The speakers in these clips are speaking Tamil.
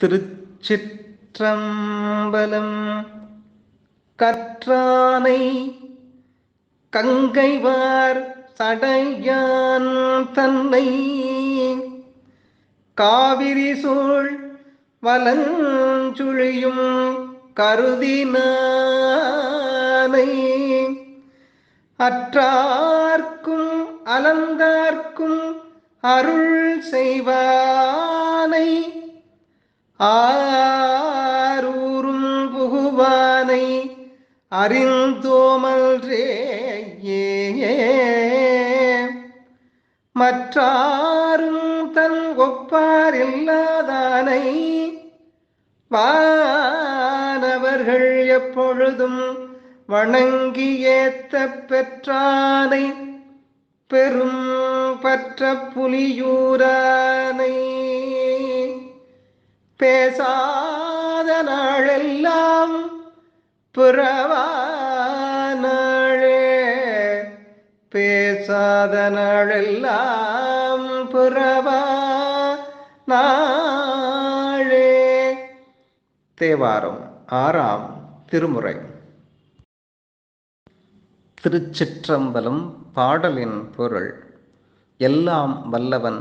திருச்சிற்றம்பலம். கற்றானை கங்கைவார் சடையான் தன்னை. காவிரி சூழ் வலஞ்சுழியும் கருதினானை. அற்றார்க்கும் அலந்தார்க்கும் அருள் செய்வானை. ஆரூரும் புகுவானை அறிந்தோமல்ரே மற்றாரும் தன் ஒப்பார் இல்லாதானை வானவர்கள் எப்பொழுதும் வணங்கி ஏத்த பெற்றானை பெரும் பற்ற புலியூரானை. பேசாத நாளெல்லாம் பிறவா பேசாத நாளெல்லாம் புறவா நாளே தேவாரம் ஆறாம் திருமுறை. திருச்சிற்றம்பலம் பாடலின் பொருள். எல்லாம் வல்லவன்.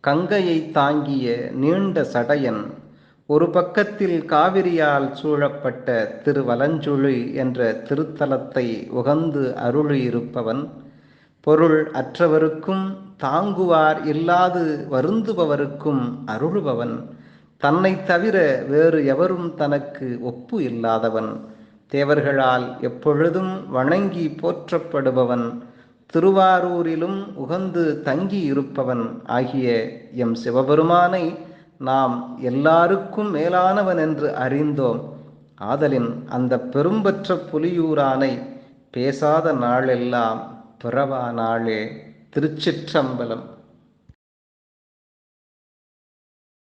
கங்கையை தாங்கிய நீண்ட சடையன் ஒரு பக்கத்தில் காவிரியால் சூழப்பட்ட திருவலஞ்சுழி என்ற திருத்தலத்தை உகந்து அருளியிருப்பவன் பொருள் அற்றவருக்கும் தாங்குவார் இல்லாது வருந்துபவருக்கும் அருளுபவன் தன்னை தவிர வேறு எவரும் தனக்கு ஒப்பு இல்லாதவன் தேவர்களால் எப்பொழுதும் வணங்கி போற்றப்படுபவன் திருவாரூரிலும் உகந்து தங்கி இருப்பவன் ஆகிய எம் சிவபெருமானை நாம் எல்லாருக்கும் மேலானவன் என்று அறிந்தோம். ஆதலின் அந்த பெரும்பற்ற புலியூரானை பேசாத நாளெல்லாம் பிறவா நாளே திருச்சிற்றம்பலம்.